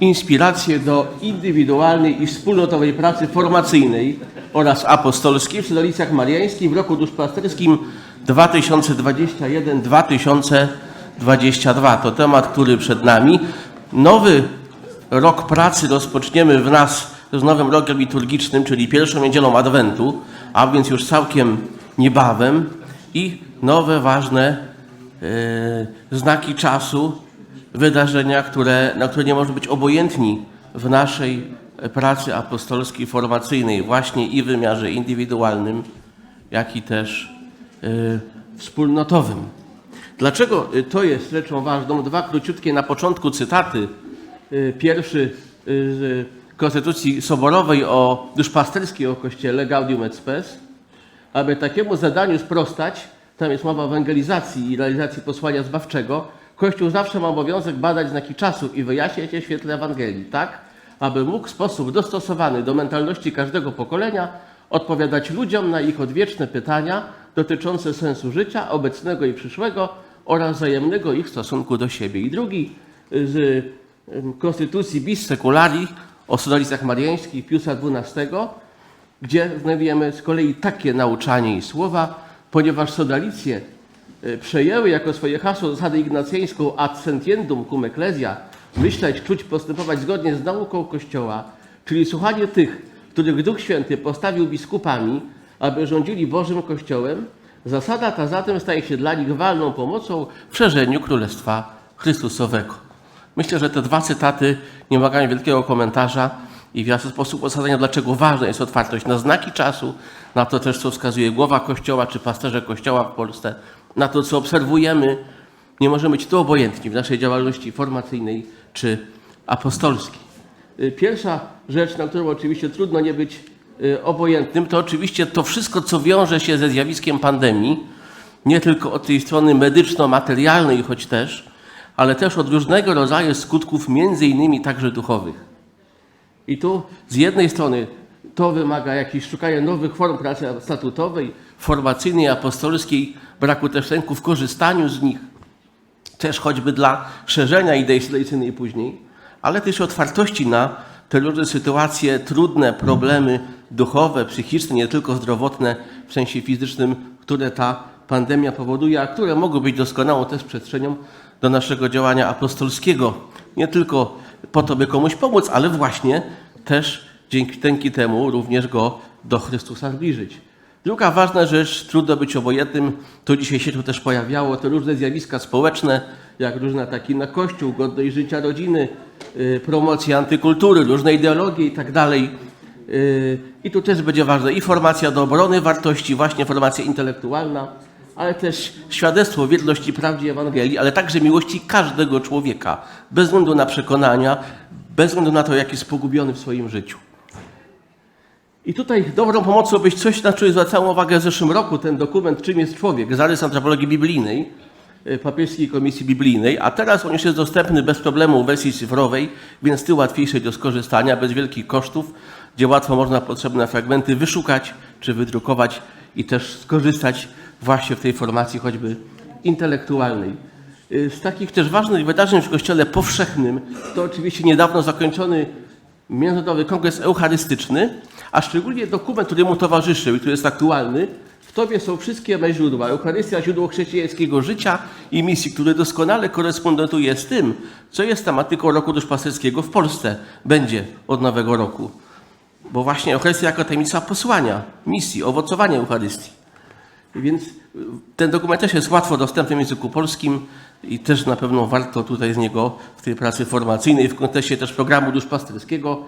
inspirację do indywidualnej i wspólnotowej pracy formacyjnej oraz apostolskiej w Sydolicach Mariańskich w roku duszpasterskim 2021-2022. To temat, który przed nami. Nowy rok pracy rozpoczniemy w nas z nowym rokiem liturgicznym, czyli pierwszą niedzielą Adwentu, a więc już całkiem niebawem i nowe, ważne e, znaki czasu, wydarzenia, które, na które nie można być obojętni w naszej pracy apostolskiej, formacyjnej, właśnie i w wymiarze indywidualnym, jak i też y, wspólnotowym. Dlaczego y, to jest rzeczą ważną? Dwa króciutkie na początku cytaty. Y, Pierwszy y, z Konstytucji Soborowej o duszpasterskiej o Kościele, Gaudium et Spes. Aby takiemu zadaniu sprostać, tam jest mowa o ewangelizacji i realizacji posłania zbawczego, Kościół zawsze ma obowiązek badać znaki czasu i wyjaśniać je w świetle Ewangelii, tak, aby mógł w sposób dostosowany do mentalności każdego pokolenia odpowiadać ludziom na ich odwieczne pytania dotyczące sensu życia, obecnego i przyszłego oraz wzajemnego ich stosunku do siebie. I drugi z em, Konstytucji Bis Seculari o synolicach mariańskich Piusa XII, gdzie znajdujemy z kolei takie nauczanie i słowa, ponieważ sodalicje e, przejęły jako swoje hasło zasadę ignacjańską ad sentiendum cum ecclesia, myśleć, czuć, postępować zgodnie z nauką Kościoła, czyli słuchanie tych, których Duch Święty postawił biskupami, aby rządzili Bożym Kościołem, zasada ta zatem staje się dla nich walną pomocą w szerzeniu Królestwa Chrystusowego. Myślę, że te dwa cytaty nie wymagają wielkiego komentarza i w jasny sposób osadzenia, dlaczego ważna jest otwartość na znaki czasu, na to też, co wskazuje głowa Kościoła czy pasterze Kościoła w Polsce, na to, co obserwujemy. Nie możemy być tu obojętni w naszej działalności formacyjnej czy apostolskiej. Y, Pierwsza rzecz, na którą oczywiście trudno nie być y, obojętnym, to oczywiście to wszystko, co wiąże się ze zjawiskiem pandemii, nie tylko od tej strony medyczno-materialnej, choć też, ale też od różnego rodzaju skutków, między innymi także duchowych. I tu z jednej strony to wymaga jakichś szukania nowych form pracy statutowej, formacyjnej, apostolskiej, braku też ręku w korzystaniu z nich, też choćby dla szerzenia idei sylecyjnej później, ale też otwartości na te różne sytuacje, trudne problemy duchowe, psychiczne, nie tylko zdrowotne w sensie fizycznym, które ta pandemia powoduje, a które mogą być doskonałą też przestrzenią do naszego działania apostolskiego. Nie tylko po to, by komuś pomóc, ale właśnie też dzięki, temu również go do Chrystusa zbliżyć. Druga ważna rzecz, trudno być obojętnym, to dzisiaj się tu też pojawiało, to różne zjawiska społeczne, jak różne ataki na Kościół, godność życia rodziny, y, promocja antykultury, różne ideologie i tak dalej. Y, I tu też będzie ważna i formacja do obrony wartości, właśnie formacja intelektualna, ale też świadectwo wierności prawdzie Ewangelii, ale także miłości każdego człowieka, bez względu na przekonania, bez względu na to, jak jest pogubiony w swoim życiu. I tutaj dobrą pomocą być coś, na co zwracałem uwagę w zeszłym roku, ten dokument Czym jest człowiek, zarys antropologii biblijnej, y, papieskiej komisji biblijnej, a teraz on już jest dostępny bez problemu w wersji cyfrowej, więc ty łatwiejszej do skorzystania, bez wielkich kosztów, gdzie łatwo można potrzebne fragmenty wyszukać czy wydrukować i też skorzystać właśnie w tej formacji choćby intelektualnej. Y, Z takich też ważnych wydarzeń w Kościele powszechnym to oczywiście niedawno zakończony Międzynarodowy Kongres Eucharystyczny, a szczególnie dokument, który mu towarzyszył i który jest aktualny. W Tobie są wszystkie me źródła. Eucharystia, źródło chrześcijańskiego życia i misji, który doskonale korespondentuje z tym, co jest tematyką roku duszpasterskiego w Polsce. Będzie od nowego roku. Bo właśnie Eucharystia jako tajemnica posłania, misji, owocowania Eucharystii. Więc y, ten dokument też jest łatwo dostępny w języku polskim i też na pewno warto tutaj z niego w tej pracy formacyjnej, w kontekście też programu duszpasterskiego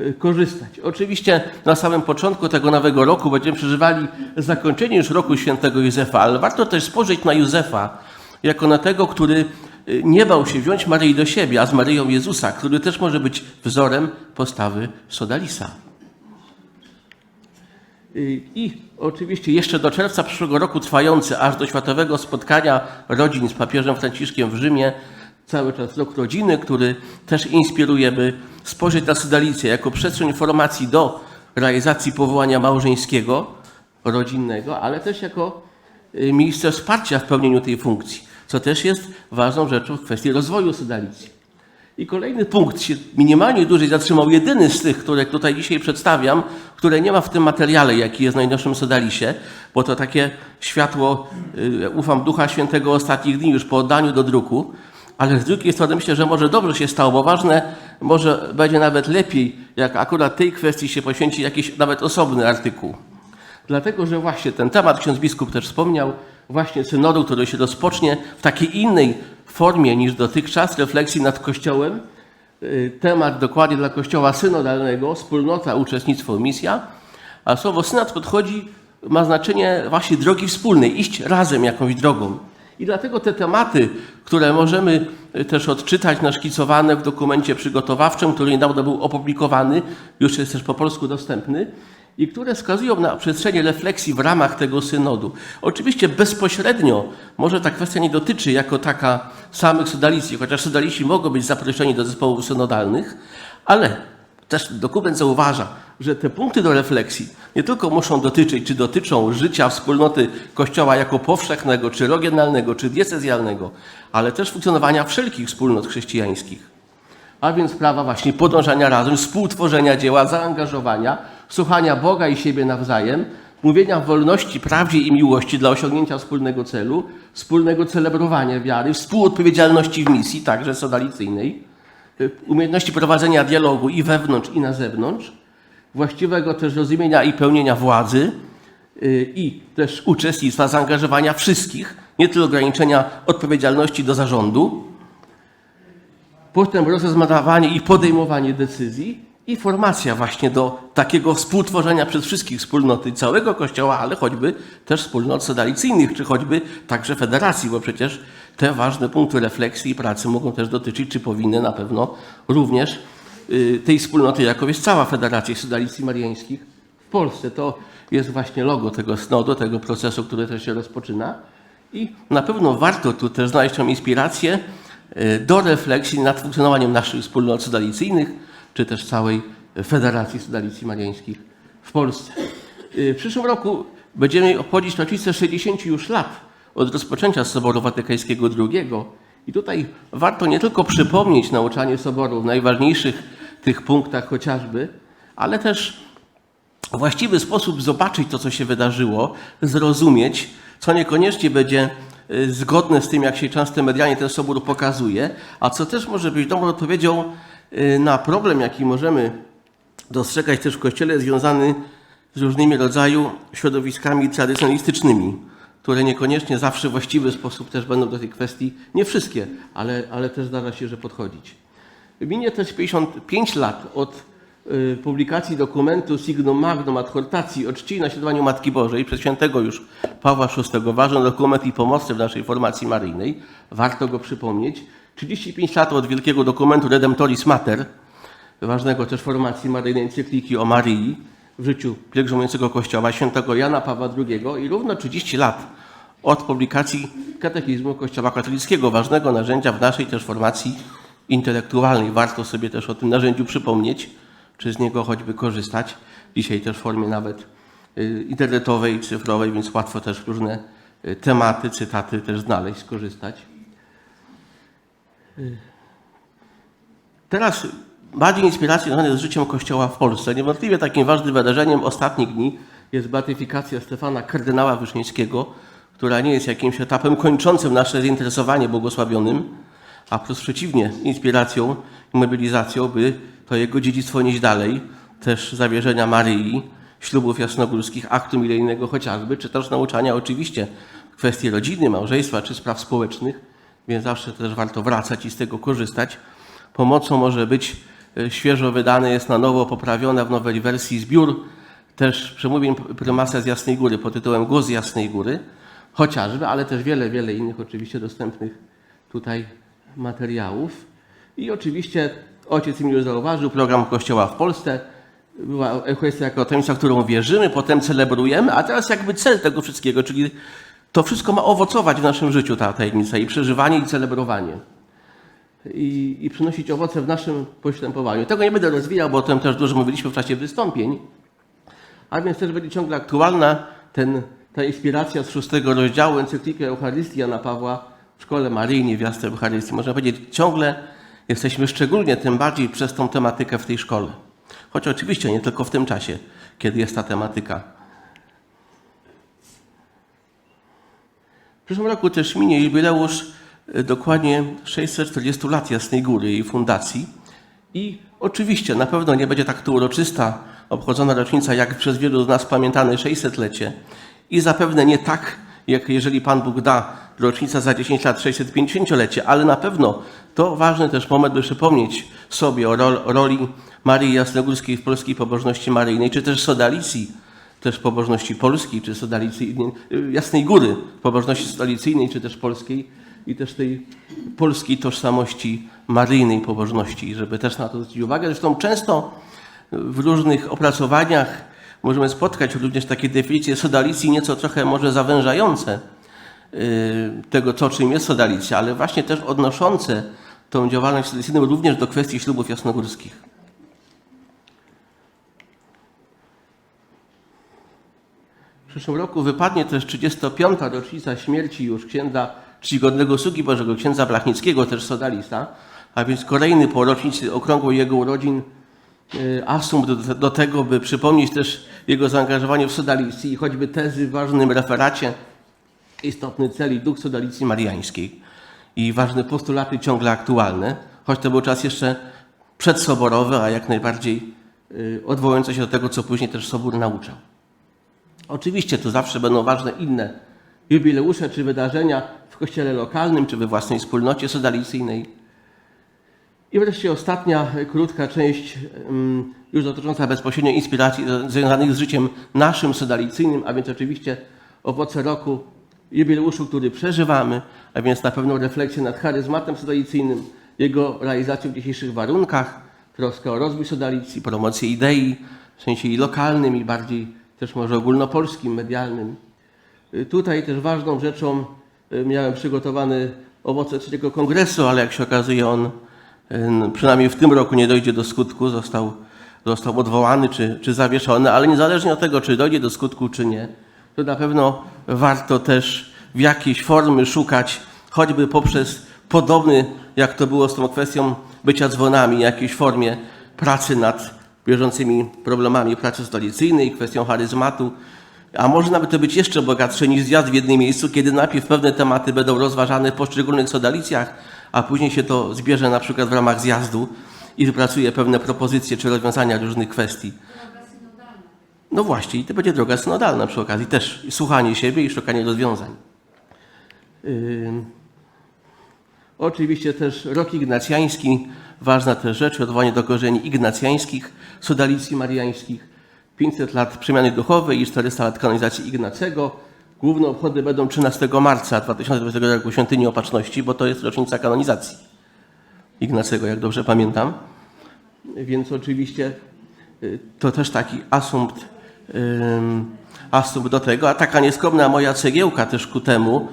y, korzystać. Oczywiście na samym początku tego nowego roku będziemy przeżywali zakończenie już roku świętego Józefa, ale warto też spojrzeć na Józefa jako na tego, który y, nie bał się wziąć Maryi do siebie, a z Maryją Jezusa, który też może być wzorem postawy Sodalisa. I oczywiście jeszcze do czerwca przyszłego roku trwający aż do światowego spotkania rodzin z papieżem Franciszkiem w Rzymie, cały czas rok rodziny, który też inspiruje, by spojrzeć na Sydalicję jako przestrzeń formacji do realizacji powołania małżeńskiego, rodzinnego, ale też jako y, miejsce wsparcia w pełnieniu tej funkcji, co też jest ważną rzeczą w kwestii rozwoju Sydalicji. I kolejny punkt się minimalnie dłużej zatrzymał, jedyny z tych, które tutaj dzisiaj przedstawiam, które nie ma w tym materiale, jaki jest w najnowszym Sodalisie, bo to takie światło, y, ufam Ducha Świętego ostatnich dni już po oddaniu do druku, ale z drugiej strony myślę, że może dobrze się stało, bo ważne, może będzie nawet lepiej, jak akurat tej kwestii się poświęci jakiś nawet osobny artykuł. Dlatego, że właśnie ten temat ksiądz biskup też wspomniał, właśnie synodu, który się rozpocznie w takiej innej formie niż dotychczas, refleksji nad Kościołem. Y, Temat dokładnie dla Kościoła synodalnego, wspólnota, uczestnictwo, misja. A słowo synod podchodzi, ma znaczenie właśnie drogi wspólnej, iść razem jakąś drogą. I dlatego te tematy, które możemy y, też odczytać, naszkicowane w dokumencie przygotowawczym, który niedawno był opublikowany, już jest też po polsku dostępny, i które wskazują na przestrzenie refleksji w ramach tego synodu. Oczywiście bezpośrednio może ta kwestia nie dotyczy jako taka samych sodalicji, chociaż sodalici mogą być zaproszeni do zespołów synodalnych, ale też dokument zauważa, że te punkty do refleksji nie tylko muszą dotyczyć, czy dotyczą życia wspólnoty Kościoła jako powszechnego, czy regionalnego, czy diecezjalnego, ale też funkcjonowania wszelkich wspólnot chrześcijańskich a więc prawa właśnie podążania razem, współtworzenia dzieła, zaangażowania, słuchania Boga i siebie nawzajem, mówienia wolności, prawdzie i miłości dla osiągnięcia wspólnego celu, wspólnego celebrowania wiary, współodpowiedzialności w misji, także sodalicyjnej, y, umiejętności prowadzenia dialogu i wewnątrz, i na zewnątrz, właściwego też rozumienia i pełnienia władzy y, i też uczestnictwa, zaangażowania wszystkich, nie tylko ograniczenia odpowiedzialności do zarządu, potem rozmawianie i podejmowanie decyzji i formacja właśnie do takiego współtworzenia przez wszystkich wspólnoty całego Kościoła, ale choćby też wspólnot sodalicyjnych, czy choćby także federacji, bo przecież te ważne punkty refleksji i pracy mogą też dotyczyć, czy powinny na pewno również y, tej wspólnoty, jaką jest cała Federacja Sodalicji Mariańskich w Polsce. To jest właśnie logo tego snodu, tego procesu, który też się rozpoczyna. I na pewno warto tu też znaleźć tą inspirację y, do refleksji nad funkcjonowaniem naszych wspólnot sodalicyjnych, czy też całej Federacji Sodalicji Mariańskich w Polsce. Y, W przyszłym roku będziemy obchodzić rocznicę 60 już lat od rozpoczęcia Soboru Watykańskiego II. I tutaj warto nie tylko przypomnieć nauczanie Soboru w najważniejszych tych punktach chociażby, ale też w właściwy sposób zobaczyć to, co się wydarzyło, zrozumieć, co niekoniecznie będzie y, zgodne z tym, jak się często medialnie ten sobór pokazuje, a co też może być dobrą odpowiedzią na problem, jaki możemy dostrzegać też w Kościele, związany z różnymi rodzaju środowiskami tradycjonalistycznymi, które niekoniecznie zawsze w właściwy sposób też będą do tej kwestii, nie wszystkie, ale, ale też zdarza się, że podchodzić. Minie też 55 lat od y, publikacji dokumentu Signum Magnum Adhortacji o czci i naśladowaniu Matki Bożej przez świętego już Pawła VI. Ważny dokument i pomocny w naszej formacji maryjnej. Warto go przypomnieć. 35 lat od wielkiego dokumentu Redemptoris Mater, ważnego też formacji maryjnej encykliki o Maryi w życiu pielgrzymującego Kościoła świętego Jana Pawła II i równo 30 lat od publikacji Katechizmu Kościoła katolickiego, ważnego narzędzia w naszej też formacji intelektualnej. Warto sobie też o tym narzędziu przypomnieć, czy z niego choćby korzystać. Dzisiaj też w formie nawet y, internetowej, cyfrowej, więc łatwo też różne y, tematy, cytaty też znaleźć, skorzystać. Teraz bardziej inspiracji związane z życiem Kościoła w Polsce. Niewątpliwie takim ważnym wydarzeniem ostatnich dni jest beatyfikacja Stefana kardynała Wyszyńskiego, która nie jest jakimś etapem kończącym nasze zainteresowanie błogosławionym, a wprost przeciwnie, inspiracją i mobilizacją, by to jego dziedzictwo nieść dalej, też zawierzenia Maryi, ślubów jasnogórskich, aktu milenijnego chociażby, czy też nauczania oczywiście kwestii rodziny, małżeństwa czy spraw społecznych, więc zawsze też warto wracać i z tego korzystać. Pomocą może być e, świeżo wydany, jest na nowo poprawiona w nowej wersji zbiór też przemówień prymasa z Jasnej Góry pod tytułem Głos Jasnej Góry, chociażby, ale też wiele, wiele innych oczywiście dostępnych tutaj materiałów. I oczywiście ojciec mi już zauważył program Kościoła w Polsce. Była Eucharystia jako tajemnica, w którą wierzymy, potem celebrujemy, a teraz jakby cel tego wszystkiego, czyli to wszystko ma owocować w naszym życiu, ta tajemnica, i przeżywanie, i celebrowanie. I, i przynosić owoce w naszym postępowaniu. Tego nie będę rozwijał, bo o tym też dużo mówiliśmy w czasie wystąpień. A więc też będzie ciągle aktualna ten, ta inspiracja z szóstego rozdziału encykliki Eucharystii Jana Pawła w Szkole Maryjnej, Wiasty Eucharystii. Można powiedzieć, ciągle Jesteśmy szczególnie tym bardziej przez tą tematykę w tej szkole. Choć oczywiście nie tylko w tym czasie, kiedy jest ta tematyka. W przyszłym roku też minie jubileusz y, dokładnie 640 lat Jasnej Góry i fundacji. I oczywiście na pewno nie będzie tak tu uroczysta obchodzona rocznica, jak przez wielu z nas pamiętane 600-lecie. I zapewne nie tak, jak jeżeli Pan Bóg da, rocznica za 10 lat 650-lecie, ale na pewno to ważny też moment, by przypomnieć sobie o rol, roli Marii Jasnogórskiej w polskiej pobożności maryjnej, czy też sodalicji, też pobożności polskiej, czy sodalicji y, Jasnej Góry, pobożności stolicyjnej, czy też polskiej i też tej polskiej tożsamości maryjnej pobożności, żeby też na to zwrócić uwagę. Zresztą często w różnych opracowaniach możemy spotkać również takie definicje sodalicji, nieco trochę może zawężające y, tego, co czym jest sodalicja, ale właśnie też odnoszące tą działalność sodalicyjną również do kwestii ślubów jasnogórskich. W przyszłym roku wypadnie też 35. rocznica śmierci już księdza czcigodnego sługi Bożego, księdza Blachnickiego, też sodalista, a więc kolejny po rocznicy okrągłej jego urodzin y, asumpt do, do tego, by przypomnieć też jego zaangażowanie w sodalicji i choćby tezy w ważnym referacie istotny cel i duch sodalicji mariańskiej i ważne postulaty ciągle aktualne, choć to był czas jeszcze przedsoborowy, a jak najbardziej y, odwołujący się do tego, co później też Sobór nauczał. Oczywiście tu zawsze będą ważne inne jubileusze czy wydarzenia w kościele lokalnym, czy we własnej wspólnocie sodalicyjnej. I wreszcie ostatnia krótka część, ym, już dotycząca bezpośrednio inspiracji związanych z życiem naszym sodalicyjnym, a więc oczywiście owoce roku jubileuszu, który przeżywamy, a więc na pewno refleksję nad charyzmatem sodalicyjnym, jego realizacją w dzisiejszych warunkach, troskę o rozwój sodalicji, promocję idei, w sensie i lokalnym, i bardziej też może ogólnopolskim, medialnym. Y, Tutaj też ważną rzeczą y, miałem przygotowany owoce trzeciego kongresu, ale jak się okazuje on y, przynajmniej w tym roku nie dojdzie do skutku, został, został odwołany czy, czy zawieszony, ale niezależnie od tego, czy dojdzie do skutku, czy nie, to na pewno warto też w jakiejś formy szukać, choćby poprzez podobny, jak to było z tą kwestią bycia dzwonami, jakiejś formie pracy nad bieżącymi problemami pracy stolicyjnej, kwestią charyzmatu, a może nawet to być jeszcze bogatsze niż zjazd w jednym miejscu, kiedy najpierw pewne tematy będą rozważane w poszczególnych sodalicjach, a później się to zbierze na przykład w ramach zjazdu i wypracuje pewne propozycje czy rozwiązania różnych kwestii. No właśnie, i to będzie droga synodalna przy okazji, też słuchanie siebie i szukanie rozwiązań. Oczywiście też rok ignacjański, ważna też rzecz, odwołanie do korzeni ignacjańskich, sodalicji mariańskich, 500 lat przemiany duchowej i 400 lat kanonizacji Ignacego. Główne obchody będą 13 marca 2020 roku Świątyni Opatrzności, bo to jest rocznica kanonizacji Ignacego, jak dobrze pamiętam. Więc oczywiście y, to też taki asumpt, asumpt do tego, a taka nieskromna moja cegiełka też ku temu,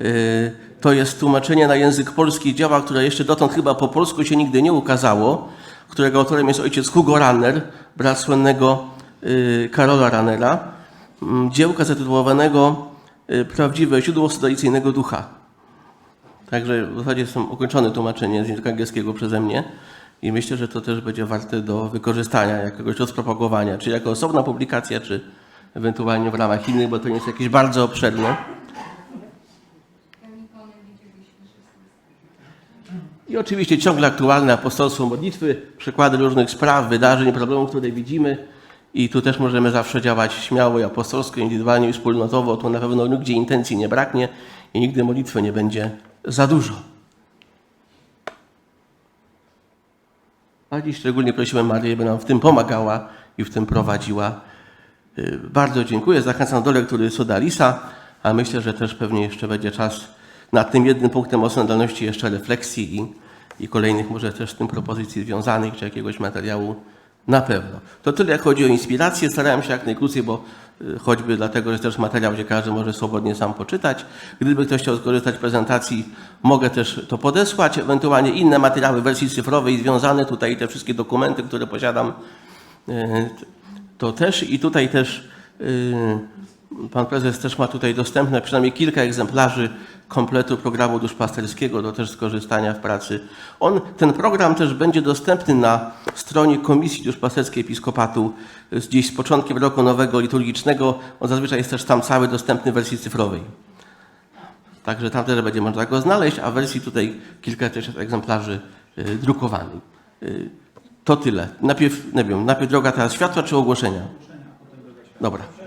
y, to jest tłumaczenie na język polski dzieła, które jeszcze dotąd chyba po polsku się nigdy nie ukazało, którego autorem jest ojciec Hugo Ranner, brat słynnego y, Karola Rannera, mm, dziełka zatytułowanego y, Prawdziwe źródło stolicyjnego ducha. Także w zasadzie są ukończone tłumaczenie z języka angielskiego przeze mnie i myślę, że to też będzie warte do wykorzystania, jakiegoś rozpropagowania, czy jako osobna publikacja, czy ewentualnie w ramach innych, bo to nie jest jakieś bardzo obszerne. I oczywiście ciągle aktualne apostolstwo modlitwy, przykłady różnych spraw, wydarzeń, problemów, które widzimy. I tu też możemy zawsze działać śmiało i apostolsko, indywidualnie i wspólnotowo. Tu na pewno nigdzie intencji nie braknie i nigdy modlitwy nie będzie za dużo. A dziś szczególnie prosimy Marię, by nam w tym pomagała i w tym prowadziła. Y, Bardzo dziękuję. Zachęcam do lektury Sodalisa, a myślę, że też pewnie jeszcze będzie czas nad tym jednym punktem o synodalności jeszcze refleksji i, i kolejnych może też z tym propozycji związanych, czy jakiegoś materiału na pewno. To tyle, jak chodzi o inspirację. Starałem się jak najkrócej, bo y, choćby dlatego, że też materiał, gdzie każdy może swobodnie sam poczytać. Gdyby ktoś chciał skorzystać z prezentacji, mogę też to podesłać. Ewentualnie inne materiały w wersji cyfrowej związane, tutaj te wszystkie dokumenty, które posiadam, y, to też i tutaj też y, Pan prezes też ma tutaj dostępne przynajmniej kilka egzemplarzy kompletu programu duszpasterskiego do też skorzystania w pracy. On, ten program też będzie dostępny na stronie Komisji Duszpasterskiej Episkopatu gdzieś z początkiem roku nowego liturgicznego. On zazwyczaj jest też tam cały dostępny w wersji cyfrowej. Także tam też będzie można go znaleźć, a w wersji tutaj kilka też egzemplarzy y, drukowanych. Y, to tyle. Najpierw, nie wiem, najpierw droga teraz światła czy ogłoszenia? Dobra.